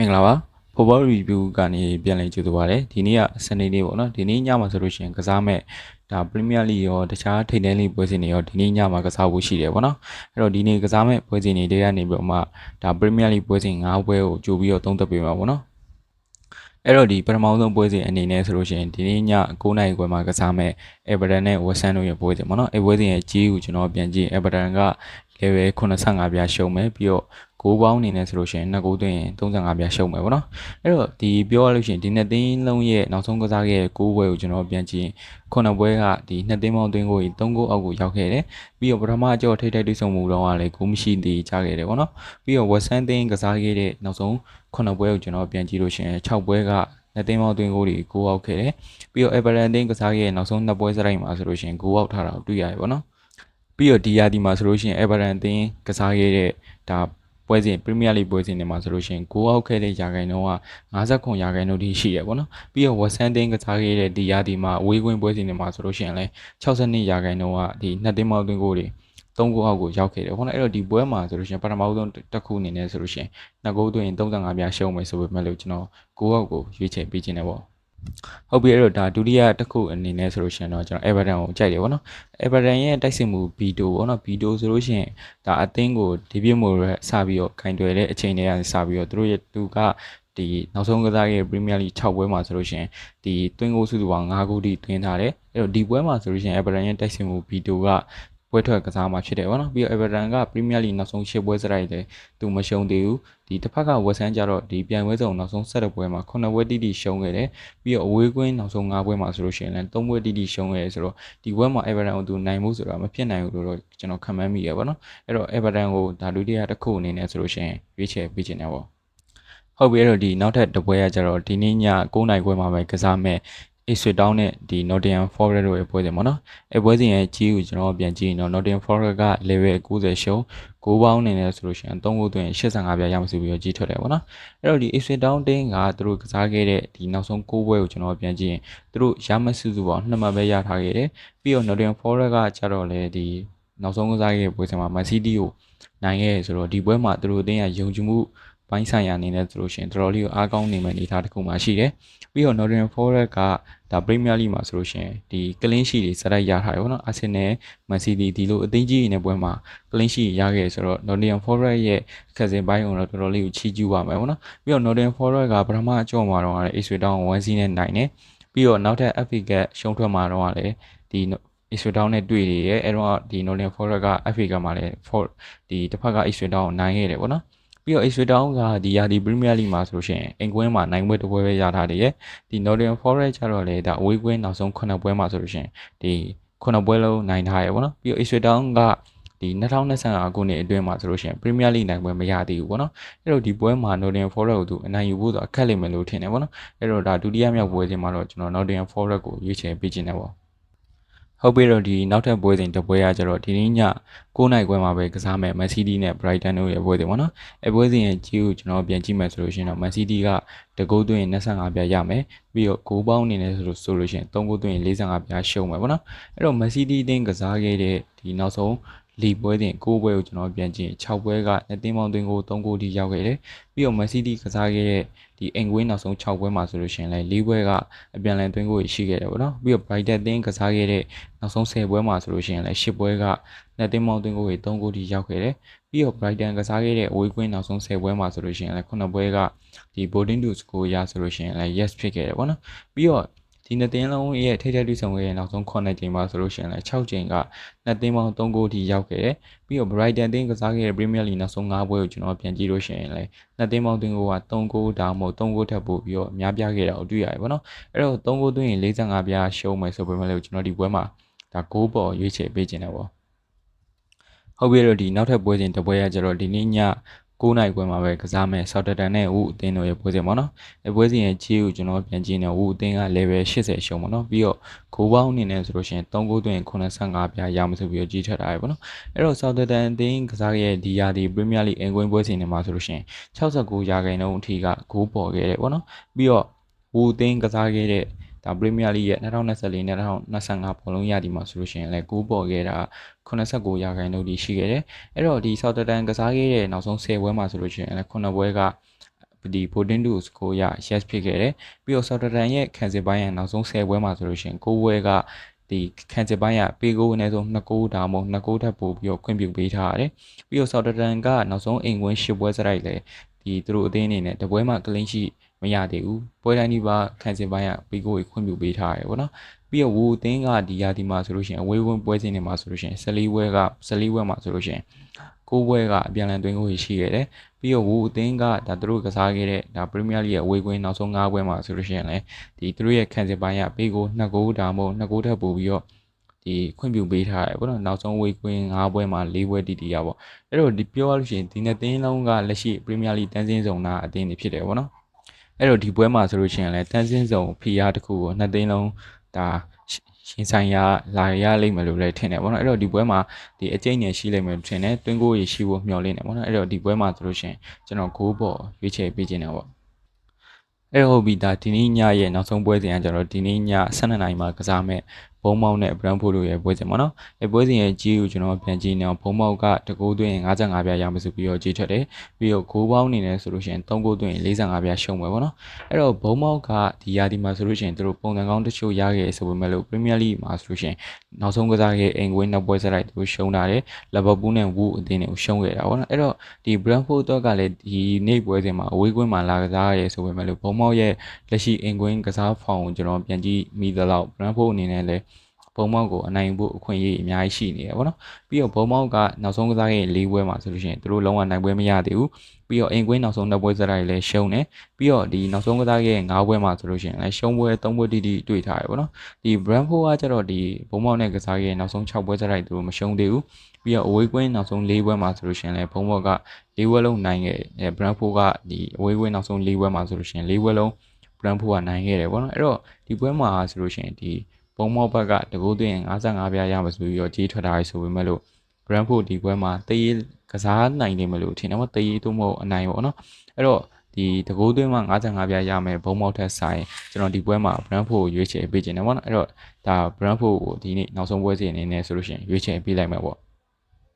မင်္ဂလာပါ football review ကနေပြန်လည်ကြိုဆိုပါရစေဒီနေ့ကစနေနေ့ပေါ့နော်ဒီနေ့ညမှာဆိုလို့ရှိရင်ကစားမဲ့ဒါ Premier League ရောတခြားထိပ်တန်းလိပွဲစဉ်တွေရောဒီနေ့ညမှာကစားဖို့ရှိတယ်ပေါ့နော်အဲ့တော့ဒီနေ့ကစားမဲ့ပွဲစဉ်တွေတွေကနေပြီးတော့မှဒါ Premier League ပွဲစဉ်၅ပွဲကိုကြိုပြီးတော့သုံးသပ်ပေးမှာပေါ့နော်အဲ့တော့ဒီပထမဆုံးပွဲစဉ်အနေနဲ့ဆိုလို့ရှိရင်ဒီနေ့ည9နာရီခွဲမှာကစားမဲ့ Everton နဲ့ West Ham တို့ရဲ့ပွဲစဉ်ပေါ့နော်အဲ့ပွဲစဉ်ရဲ့ကြီးကိုကျွန်တော်ပြန်ကြည့် Everton က level 85ပြားရှုံးမယ်ပြီးတော့ ကိုးပေါင်းအနေနဲ့ဆိုလို့ရှိရင်နှစ်ကိုးသွင်းရင်35ပြားရှုံးမယ်ပေါ့နော်အဲ့တော့ဒီပြောရလို့ရှိရင်ဒီနှစ်သိန်းလုံးရဲ့နောက်ဆုံးကစားခဲ့တဲ့ကိုးပွဲကိုကျွန်တော်ပြန်ကြည့်ခုနှစ်ပွဲကဒီနှစ်သိန်းပေါင်းသွင်းကို3ကိုအောက်ကိုရောက်ခဲ့တယ်ပြီးတော့ပထမအကြောထိတ်ထိတ်တိတ်ဆုံမှုတော့ကလည်းကိုမရှိသေးကြခဲ့တယ်ပေါ့နော်ပြီးတော့ West Ham သိန်းကစားခဲ့တဲ့နောက်ဆုံးခုနှစ်ပွဲကိုကျွန်တော်ပြန်ကြည့်လို့ရှိရင်6ပွဲကနှစ်သိန်းပေါင်းသွင်းကိုတွေကိုအောက်ခဲ့တယ်ပြီးတော့ Everton သိန်းကစားခဲ့တဲ့နောက်ဆုံးနှစ်ပွဲစရိုက်မှာဆိုလို့ရှိရင်ကိုအောက်ထားတာကိုတွေ့ရတယ်ပေါ့နော်ပြီးတော့ဒီရာဒီမှာဆိုလို့ရှိရင် Everton အသင်းကစားခဲ့တဲ့ဒါ ပွဲစဉ် Premier League ပွဲစဉ်တွေမှာဆိုလို့ရှိရင်6အောက်ခဲ့တဲ့ရာခိုင်နှုန်းက59ရာခိုင်နှုန်းထိရှိရပေါ့နော်ပြီးတော့ West Ham အသင်းကစားခဲ့တဲ့ဒီရာဒီမှာအဝေးကွင်းပွဲစဉ်တွေမှာဆိုလို့ရှိရင်လည်း62ရာခိုင်နှုန်းကဒီနှစ်သိန်းမောက်သွင်းကိုတွေ3ဂိုးအောက်ကိုရောက်ခဲ့တယ်ပေါ့နော်အဲ့တော့ဒီပွဲမှာဆိုလို့ရှိရင်ပထမဆုံးတစ်ခုအနေနဲ့ဆိုလို့ရှိရင်နှစ်ဂိုးသွင်းရင်35ပြားရှုံးမယ်ဆိုပေမဲ့လို့ကျွန်တော်6အောက်ကိုရွေးချယ်ပေးခြင်းတယ်ပေါ့ ဟုတ်ပြီအဲ့တော့ဒါဒုတိယတစ်ခုအနေနဲ့ဆိုလို့ရှိရင်တော့ကျွန်တော် Everton ကိုကြိုက်တယ်ဗောနော် Everton ရဲ့တိုက်စစ်မှု B2 ဗောနော် B2 ဆိုလို့ရှိရင်ဒါအသင်းကိုဒီပြစ်မို့ရစပြီးတော့ခိုင်တွယ်တဲ့အချိန်တွေကစပြီးတော့သူတို့ရဲ့သူကဒီနောက်ဆုံးကစားခဲ့ Premier League 6ပွဲမှာဆိုလို့ရှိရင်ဒီသွင်းဂိုးစုစုပေါင်း5ဂိုးထိသွင်းထားတယ်အဲ့တော့ဒီပွဲမှာဆိုလို့ရှိရင် Everton ရဲ့တိုက်စစ်မှု B2 က ပွဲထွက်ကစားမှာဖြစ်တယ်ဗောနော်ပြီးတော့ Everton က Premier League နောက်ဆုံး၈ပွဲစရိုက်တယ်သူမရှုံးသေးဘူးဒီတစ်ဖက်က West Ham ကြတော့ဒီပြိုင်ပွဲစုံနောက်ဆုံး၁၇ပွဲမှာ9ပွဲတိတိရှုံးခဲ့တယ်ပြီးတော့အဝေးကွင်းနောက်ဆုံး၅ပွဲမှာဆိုလို့ရှိရင်လည်း၃ပွဲတိတိရှုံးခဲ့တယ်ဆိုတော့ဒီပွဲမှာ Everton ကိုသူနိုင်မှုဆိုတာမဖြစ်နိုင်ဘူးလို့တော့ကျွန်တော်ခံမှန်းမိရပါတော့အဲ့တော့ Everton ကိုဒါဒုတိယတစ်ခုအနေနဲ့ဆိုလို့ရှိရင်ရွေးချယ်ပေးခြင်းတယ်ပေါ့ဟုတ်ပြီအဲ့တော့ဒီနောက်ထပ်တစ်ပွဲကကြတော့ဒီနေ့ည9:00နာရီခွဲမှာပဲကစားမဲ့ Ipswich Town နဲ့ဒီ Nottingham Forest တို့ရဲ့ပွဲစဉ်ပေါ့နော်။အဲပွဲစဉ်ရဲ့ကြီးကိုကျွန်တော်ပြန်ကြည့်ရင်တော့ Nottingham Forest က level 90ရှုံး6ပေါင်းအနေနဲ့ဆိုလို့ရှိရင်3ဂိုးသွင်း85ပြားရမှဆိုပြီးတော့ကြီးထွက်တယ်ပေါ့နော်။အဲ့တော့ဒီ Ipswich Town တင်းကသူတို့ကစားခဲ့တဲ့ဒီနောက်ဆုံး6ပွဲကိုကျွန်တော်ပြန်ကြည့်ရင်သူတို့ရမစုစုပေါင်း2မှတ်ပဲရထားခဲ့တယ်။ပြီးတော့ Nottingham Forest ကကြတော့လေဒီနောက်ဆုံးကစားခဲ့တဲ့ပွဲစဉ်မှာ Man City ကိုနိုင်ခဲ့ဆိုတော့ဒီပွဲမှာသူတို့အသင်းကယုံကြည်မှု ပိုင်းဆိုင်ရာအနေနဲ့ဆိုလို့ရှိရင်တော်တော်လေးအားကောင်းနေမယ့်အနေအထားတစ်ခုမှရှိတယ်။ပြီးတော့ Nottingham Forest ကဒါ Premier League မှာဆိုလို့ရှိရင်ဒီ clean sheet တွေစရိုက်ရထားတယ်ပေါ့နော် Arsenal Man City ဒီလိုအသင်းကြီးတွေနဲ့ပွဲမှာ clean sheet ရခဲ့ဆိုတော့ Nottingham Forest ရဲ့ခက်စင်ပိုင်းကိုတော့တော်တော်လေးကိုချီးကျူးပါမယ်ပေါ့နော်ပြီးတော့ Nottingham Forest ကပထမအကြောမှာတော့လည်း Ipswich Town ကို1-0နဲ့နိုင်တယ်ပြီးတော့နောက်ထပ် FA Cup ရှုံးထွက်မှာတော့လည်းဒီ Ipswich Town နဲ့တွေ့နေရဲ့အဲတော့ဒီ Nottingham Forest က FA Cup မှာလည်းဒီတစ်ဖက်က Ipswich Town ကိုနိုင်ခဲ့တယ်ပေါ့နော် ပြီးတော့ Ipswich Town ကဒီရာဒီ Premier League မှာဆိုလို့ရှိရင်အင်ကွင်းမှာနိုင်ပွဲတစ်ပွဲပဲရထားတယ်ရဲ့ဒီ Nottingham Forest ကျတော့လေဒါအဝေးကွင်းနောက်ဆုံး9ပွဲမှာဆိုလို့ရှိရင်ဒီ9ပွဲလုံးနိုင်ထားရပေါ့နော်ပြီးတော့ Ipswich Town ကဒီ2025ခုနှစ်အတွင်းမှာဆိုလို့ရှိရင် Premier League နိုင်ပွဲမရသေးဘူးပေါ့နော်အဲ့တော့ဒီပွဲမှာ Nottingham Forest ကိုသူအနိုင်ယူဖို့ဆိုတာခက်လိမ့်မယ်လို့ထင်တယ်ပေါ့နော်အဲ့တော့ဒါဒုတိယမြောက်ပွဲစဉ်မှာတော့ကျွန်တော် Nottingham Forest ကိုရွေးချယ်ပေးခြင်းတယ်ပေါ့ ဟုတ်ပြီတော့ဒီနောက်ထပ်ပွဲစဉ်တစ်ပွဲကကျတော့ဒီနေ့ည9နိုင်ခွဲမှာပဲကစားမယ် Man City နဲ့ Brighton တို့ရဲ့ပွဲစဉ်ပေါ့နော်အဲပွဲစဉ်ရဲ့ကြီးကိုကျွန်တော်ပြန်ကြည့်မယ်ဆိုလို့ရှိရင်တော့ Man City ကတကူသွင်း25ပြားရမယ်ပြီးတော့ဂိုးပေါင်းအနေနဲ့ဆိုလို့ဆိုလို့ရှိရင်3ဂိုးသွင်း45ပြားရှုံးမယ်ပေါ့နော်အဲ့တော့ Man City အသင်းကစားခဲ့တဲ့ဒီနောက်ဆုံး လီပွဲတင်6ပွဲကိုကျွန်တော်ပြန်ကြည့်6ပွဲကနှစ်သိန်းပေါင်းသွင်းကို3ဂိုးထိရောက်ခဲ့တယ်ပြီးတော့ Man City ကစားခဲ့တဲ့ဒီအင်ကွင်းနောက်ဆုံး6ပွဲမှာဆိုလို့ရှိရင်လည်း၄ပွဲကအပြန်လည်သွင်းကိုရှိခဲ့တယ်ပေါ့နော်ပြီးတော့ Brighton သင်းကစားခဲ့တဲ့နောက်ဆုံး10ပွဲမှာဆိုလို့ရှိရင်လည်း10ပွဲကနှစ်သိန်းပေါင်းသွင်းကို3ဂိုးထိရောက်ခဲ့တယ်ပြီးတော့ Brighton ကစားခဲ့တဲ့အဝေးကွင်းနောက်ဆုံး10ပွဲမှာဆိုလို့ရှိရင်လည်း9ပွဲကဒီ Boarding to Score ရဆိုလို့ရှိရင်လည်း yes ဖြစ်ခဲ့တယ်ပေါ့နော်ပြီးတော့ ဒီနှစ်သင်းလုံးရဲ့ထိထိထိဆောင်ခဲ့တဲ့နောက်ဆုံး9ချိန်မှာဆိုလို့ရှိရင်လည်း6ချိန်ကနှစ်သင်းပေါင်း3ဂိုးထိရောက်ခဲ့တယ်ပြီးတော့ Brighton တင်းကစားခဲ့တဲ့ Premier League နောက်ဆုံး9ပွဲကိုကျွန်တော်ပြန်ကြည့်လို့ရှိရင်လည်းနှစ်သင်းပေါင်း3ဂိုးက3ဂိုးဒါမှမဟုတ်3ဂိုးထပ်ပို့ပြီးတော့အများပြခဲ့တာကိုတွေ့ရတယ်ပေါ့နော်အဲ့တော့3ဂိုးသွင်းရင်45ပြားရှုံးမယ်ဆိုပေမဲ့လည်းကျွန်တော်ဒီပွဲမှာဒါဂိုးပေါ်ရွေးချယ်ပေးခြင်းတယ်ပေါ့ဟုတ်ပြီတော့ဒီနောက်ထပ်ပွဲစဉ်တစ်ပွဲကကျတော့ဒီနေ့ည 9နိုင်ခွဲမှာပဲကစားမယ်ဆောက်တတန်နဲ့ဝူအသင်းတို့ရဲ့ပွဲစဉ်ပေါ့နော်အဲပွဲစဉ်ရဲ့ချီးကိုကျွန်တော်ပြန်ကြည့်နေဝူအသင်းက level 80ရှုံးပေါ့နော်ပြီးတော့ဂိုးပေါင်းအနေနဲ့ဆိုလို့ရှိရင်3ဂိုးသွင်း85ပြားရမဆိုပြီးတော့ကြီးထက်ထားရပေါ့နော်အဲ့တော့ဆောက်တတန်အသင်းကစားရဲ့ဒီယာဒီ Premier League အင်ကွင်းပွဲစဉ်တွေမှာဆိုလို့ရှိရင်69ရာခိုင်နှုန်းအထိကဂိုးပေါ်ခဲ့တယ်ပေါ့နော်ပြီးတော့ဝူအသင်းကစားခဲ့တဲ့ ဒါ Premier League ရဲ့2024နဲ့2025ဘောလုံးရဒီမှာဆိုလို့ရှိရင်လည်းကိုးပေါ်ခဲ့တာ89ရာခိုင်နှုန်းထိရှိခဲ့တယ်။အဲ့တော့ဒီ Southampton ကစားခဲ့တဲ့နောက်ဆုံး10ပွဲမှာဆိုလို့ရှိရင်လည်း9ပွဲကဒီ voting to score ရ yes ဖြစ်ခဲ့တယ်ပြီးတော့ Southampton ရဲ့ခံစစ်ပိုင်းရဲ့နောက်ဆုံး10ပွဲမှာဆိုလို့ရှိရင်9ပွဲကဒီခံစစ်ပိုင်းကပေးကိုအနည်းဆုံး2ဂိုးဒါမှမဟုတ်2ဂိုးထပ်ပို့ပြီးတော့ခွင့်ပြုပေးထားရတယ်ပြီးတော့ Southampton ကနောက်ဆုံးအိမ်ဝင်10ပွဲစရိုက်လေဒီသူတို့အသင်းအနေနဲ့တပွဲမှ clean sheet မရသေးဘူးပွဲတိုင်းဒီပါခံစစ်ပိုင်းကပေးကိုခွင့်ပြုပေးထားရတယ်ပေါ့နော်ပြီးတော့ဝူအသင်းကဒီရာဒီမှာဆိုလို့ရှိရင်အဝေးဝင်ပွဲစဉ်တွေမှာဆိုလို့ရှိရင်14ပွဲက14ပွဲမှာဆိုလို့ရှိရင်ကိုးပွဲကအပြန်အလှန်သွင်းကိုရှိခဲ့တယ်ပြီးတော့ဝူအသင်းကဒါသူတို့ကစားခဲ့တဲ့ဒါပရီးမီးယားလိရဲ့အဝေးကွင်းနောက်ဆုံး၅ပွဲမှာဆိုလို့ရှိရင်လည်းဒီသူတို့ရဲ့ခံစစ်ပိုင်းကပေးကို2ဂိုးဒါမှမဟုတ်2ဂိုးထပ်ပို့ပြီးတော့ဒီခွင့်ပြုပေးထားတယ်ပေါ့နော်နောက်ဆုံးဝေးကွင်း၅ပွဲမှာ၄ပွဲတီတီရပေါ့အဲ့တော့ဒီပြောရလို့ရှိရင်ဒီနှစ်သင်းလုံးကလက်ရှိပရီးမီးယားလိတန်းစင်းဆောင်တာအသင်းတွေဖြစ်တယ်ပေါ့နော် အဲ့တော့ဒီပွဲမှာဆိုလို့ရှိရင်လည်းတန်းစင်းဆောင်ဖီယာတစ်ခုကိုနှစ်သိန်းလုံးဒါရှင်ဆိုင်ရလာရလိမ့်မယ်လို့လည်းထင်တယ်ပေါ့နော်အဲ့တော့ဒီပွဲမှာဒီအကျိတ်နဲ့ရှိလိမ့်မယ်ထင်တယ်တွင်းကိုရရှိဖို့မျှော်လင့်တယ်ပေါ့နော်အဲ့တော့ဒီပွဲမှာဆိုလို့ရှိရင်ကျွန်တော်ဂိုးပေါ်ရွေးချယ်ပေးခြင်းတယ်ပေါ့အဲ့ဟုတ်ပြီဒါဒီနေ့ညရဲ့နောက်ဆုံးပွဲစဉ်ကကျွန်တော်ဒီနေ့ည12နာရီမှာကစားမဲ့ဘုံ မောက်နဲ့ Brentford တို့ရဲ့ပွဲစဉ်ပေါ့နော်။အဲပွဲစဉ်ရဲ့ကြီးကိုကျွန်တော်ပြန်ကြည့်နေအောင်ဘုံမောက်ကတကိုးသွင်း55ပြားရမယ်ဆိုပြီးတော့ကြီးထွက်တယ်။ပြီးတော့ဂိုးပေါင်းအနေနဲ့ဆိုလို့ရှိရင်3ဂိုးသွင်း45ပြားရှုံးမယ်ပေါ့နော်။အဲ့တော့ဘုံမောက်ကဒီရာဒီမှာဆိုလို့ရှိရင်သူတို့ပုံစံကောင်းတချို့ရခဲ့ဆိုပေမဲ့လို့ Premier League မှာဆိုလို့ရှိရင်နောက်ဆုံးကစားခဲ့အင်ကွင်းနောက်ပွဲဆက်လိုက်သူတို့ရှုံးတာတယ်။ Liverpool နဲ့ Wolves အသင်းတွေကိုရှုံးခဲ့တာပေါ့နော်။အဲ့တော့ဒီ Brentford တော့ကလည်းဒီနေ့ပွဲစဉ်မှာအဝေးကွင်းမှာလာကစားရဲဆိုပေမဲ့လို့ဘုံမောက်ရဲ့လက်ရှိအင်ကွင်းကစားဖောင်ကိုကျွန်တော်ပြန်ကြည့်မိသလောက် Brentford အနေနဲ့လည်း ဘုံမောက်ကိုအနိုင်ဖို့အခွင့်အရေးအများကြီးရှိနေတယ်ဗောနော်ပြီးတော့ဘုံမောက်ကနောက်ဆုံးကစားရဲ့၄ပွဲမှာဆိုလို့ရှိရင်သူတို့လုံးဝနိုင်ပွဲမရသေးဘူးပြီးတော့အင်ကွင်းနောက်ဆုံးနှစ်ပွဲစရိုက်လည်းရှုံးတယ်ပြီးတော့ဒီနောက်ဆုံးကစားရဲ့၅ပွဲမှာဆိုလို့ရှိရင်လည်းရှုံးပွဲ၃ပွဲတိတိတွေ့ထားတယ်ဗောနော်ဒီ Brentford ကကျတော့ဒီဘုံမောက်နဲ့ကစားရဲ့နောက်ဆုံး6ပွဲစရိုက်သူတို့မရှုံးသေးဘူးပြီးတော့အဝေးကွင်းနောက်ဆုံး၄ပွဲမှာဆိုလို့ရှိရင်လည်းဘုံမောက်က၄ပွဲလုံးနိုင်ခဲ့တယ် Brentford ကဒီအဝေးကွင်းနောက်ဆုံး၄ပွဲမှာဆိုလို့ရှိရင်၄ပွဲလုံး Brentford ကနိုင်ခဲ့တယ်ဗောနော်အဲ့တော့ဒီပွဲမှာဆိုလို့ရှိရင်ဒီ ဘုံမောက်ဘက်ကတကူးသွင်း55ပြားရမှာဆိုပြီးတော့ကြီးထွက်တာဆိုပေမဲ့လို့ Brentford ဒီပွဲမှာတရေးကစားနိုင်တယ်မလို့ထင်တယ်မတရေးသို့မဟုတ်အနိုင်ပေါ့နော်အဲ့တော့ဒီတကူးသွင်းမှာ55ပြားရမယ်ဘုံမောက်ထက်ဆိုင်ကျွန်တော်ဒီပွဲမှာ Brentford ကိုရွေးချယ်ပေးခြင်းတယ်ပေါ့နော်အဲ့တော့ဒါ Brentford ကိုဒီနေ့နောက်ဆုံးပွဲစဉ်အနေနဲ့ဆိုလို့ရှိရင်ရွေးချယ်ပေးလိုက်မှာပေါ့